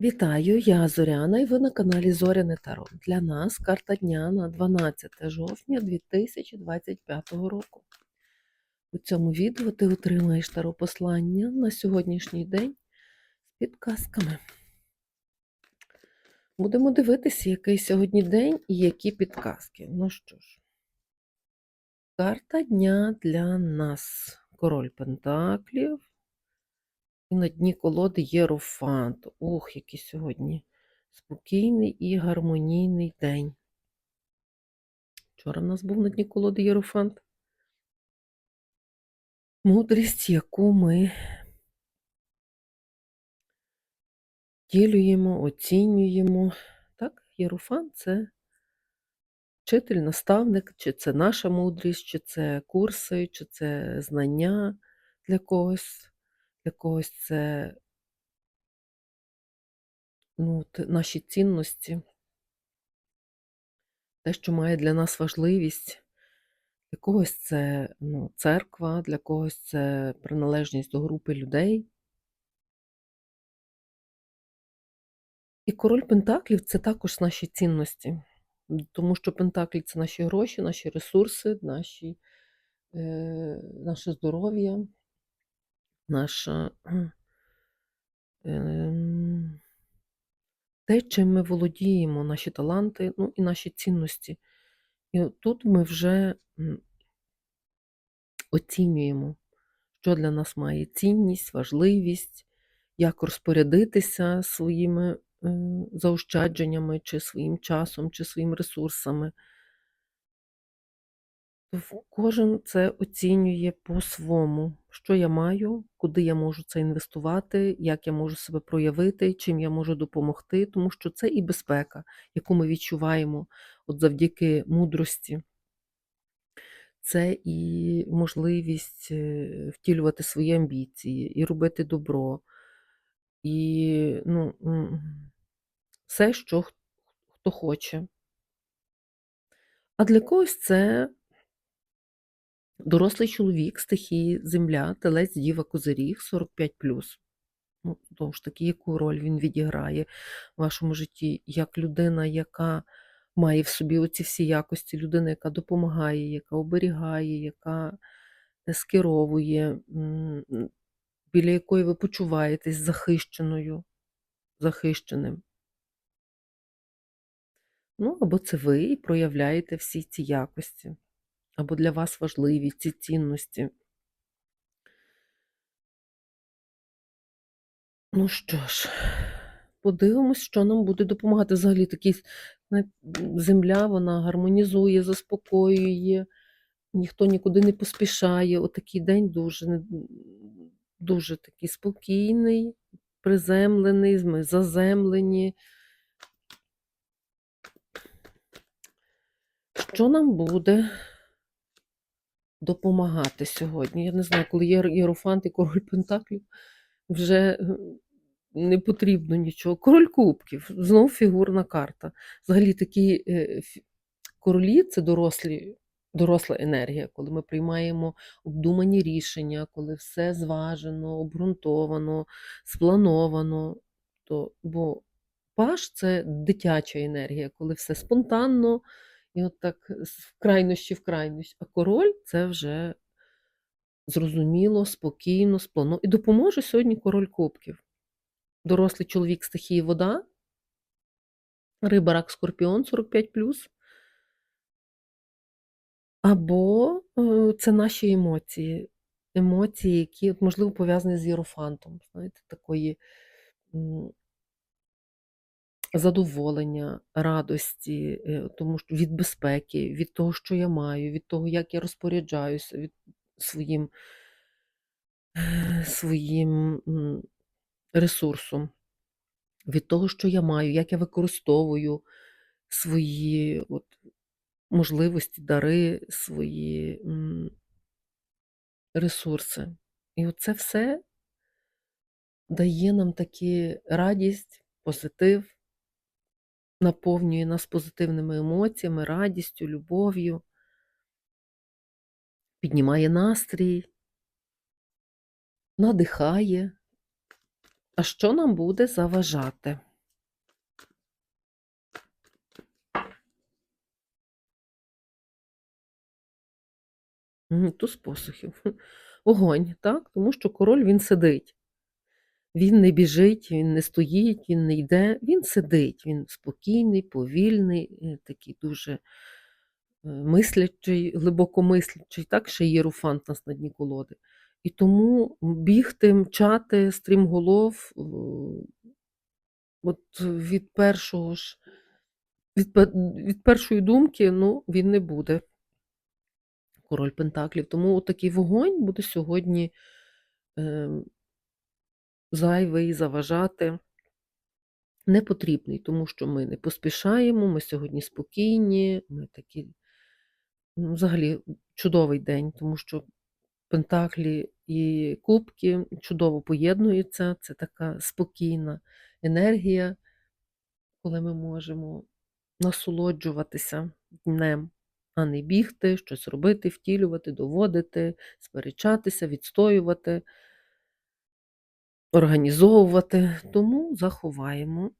Вітаю, я Зоряна і ви на каналі Зоряне Таро. Для нас карта дня на 12 жовтня 2025 року. У цьому відео ти отримаєш таро послання на сьогоднішній день з підказками. Будемо дивитися, який сьогодні день і які підказки. Ну що ж, карта дня для нас. Король Пентаклів. І на дні колоди Єрофант. Ох, який сьогодні спокійний і гармонійний день. Вчора в нас був на дні колоди Єрофант. Мудрість, яку ми ділюємо, оцінюємо. Так, Єрофант це вчитель, наставник, чи це наша мудрість, чи це курси, чи це знання для когось. Для когось це ну, наші цінності, те, що має для нас важливість. Для когось це ну, церква, для когось це приналежність до групи людей. І король Пентаклів це також наші цінності, тому що Пентаклі це наші гроші, наші ресурси, наші, е, наше здоров'я, наша. ем, те, чим ми володіємо, наші таланти, ну і наші цінності. І тут ми вже оцінюємо, що для нас має цінність, важливість, як розпорядитися своїми е, заощадженнями, чи своїм часом, чи своїми ресурсами. Кожен це оцінює по-своєму, що я маю, куди я можу це інвестувати, як я можу себе проявити, чим я можу допомогти, тому що це і безпека, яку ми відчуваємо от завдяки мудрості. Це і можливість е, втілювати свої амбіції, і робити добро, і ну, все, що хто хоче. А для когось це Дорослий чоловік, стихії, земля, телець, діва, козиріг, 45+. Ну, знову ж таки, яку роль він відіграє в вашому житті, як людина, яка має в собі оці всі якості, людина, яка допомагає, яка оберігає, яка е, скеровує, біля якої ви почуваєтесь захищеною, захищеним. Ну, або це ви і проявляєте всі ці якості, або для вас важливі ці цінності. Ну що ж, подивимось, що нам буде допомагати. Взагалі знаєте, земля, вона гармонізує, заспокоює, ніхто нікуди не поспішає. Отакий день дуже, дуже такий спокійний, приземлений, ми заземлені. Що нам буде допомагати сьогодні? Я не знаю, коли є Єрофант і король Пентаклів, вже е, не потрібно нічого. Король кубків, знов фігурна карта. Взагалі такі е, королі це дорослі, доросла енергія, коли ми приймаємо обдумані рішення, коли все зважено, обґрунтовано, сплановано. То, бо паш це дитяча енергія, коли все спонтанно і от так з крайнощі в крайність. А король це вже зрозуміло, спокійно, сплановано. І допоможе сьогодні король кубків дорослий чоловік стихії вода, риба, рак, скорпіон 45+, або е, це наші емоції. Емоції, які, можливо, пов'язані з єрофантом, знаєте, такої задоволення, радості, е, тому що від безпеки, від того, що я маю, від того, як я розпоряджаюся від своїм, своїм ресурсом. від того, що я маю, як я використовую свої от, можливості, дари, свої ресурси. І оце все дає нам такі радість, позитив, наповнює нас позитивними емоціями, радістю, любов'ю, піднімає настрій, надихає. А що нам буде заважати? Туз посухів. Огонь, так? Тому що король він сидить. Він не біжить, він не стоїть, він не йде, він сидить, він спокійний, повільний, е, такий дуже е, мислячий, глибокомислячий, так, ще єруфант нас на дні колоди. І тому бігти, мчати, стрімголов, е, от від першого ж, від, від першої думки, ну, він не буде. Король Пентаклів. Тому такий вогонь буде сьогодні е, зайвий, заважати. Не потрібний, тому що ми не поспішаємо, ми сьогодні спокійні, ми такі ну, взагалі чудовий день, тому що Пентаклі і кубки чудово поєднуються. Це така спокійна енергія, коли ми можемо насолоджуватися днем, а не бігти, щось робити, втілювати, доводити, сперечатися, відстоювати, організовувати. Тому заховаємо.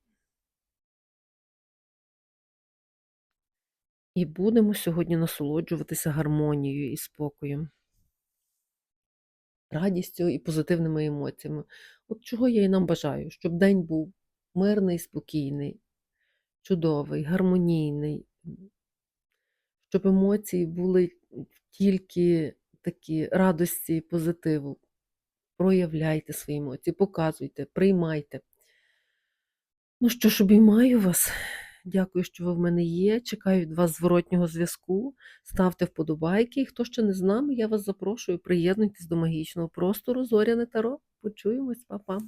І будемо сьогодні насолоджуватися гармонією і спокоєм, радістю і позитивними емоціями. От чого я і нам бажаю, щоб день був мирний, спокійний, чудовий, гармонійний, щоб емоції були тільки такі радості і позитиву. Проявляйте свої емоції, показуйте, приймайте. Ну що ж, обіймаю вас. Дякую, що ви в мене є. Чекаю від вас зворотнього зв'язку. Ставте вподобайки. І хто ще не з нами, я вас запрошую. Приєднуйтесь до магічного простору Зоряне Таро. Почуємось, па-па.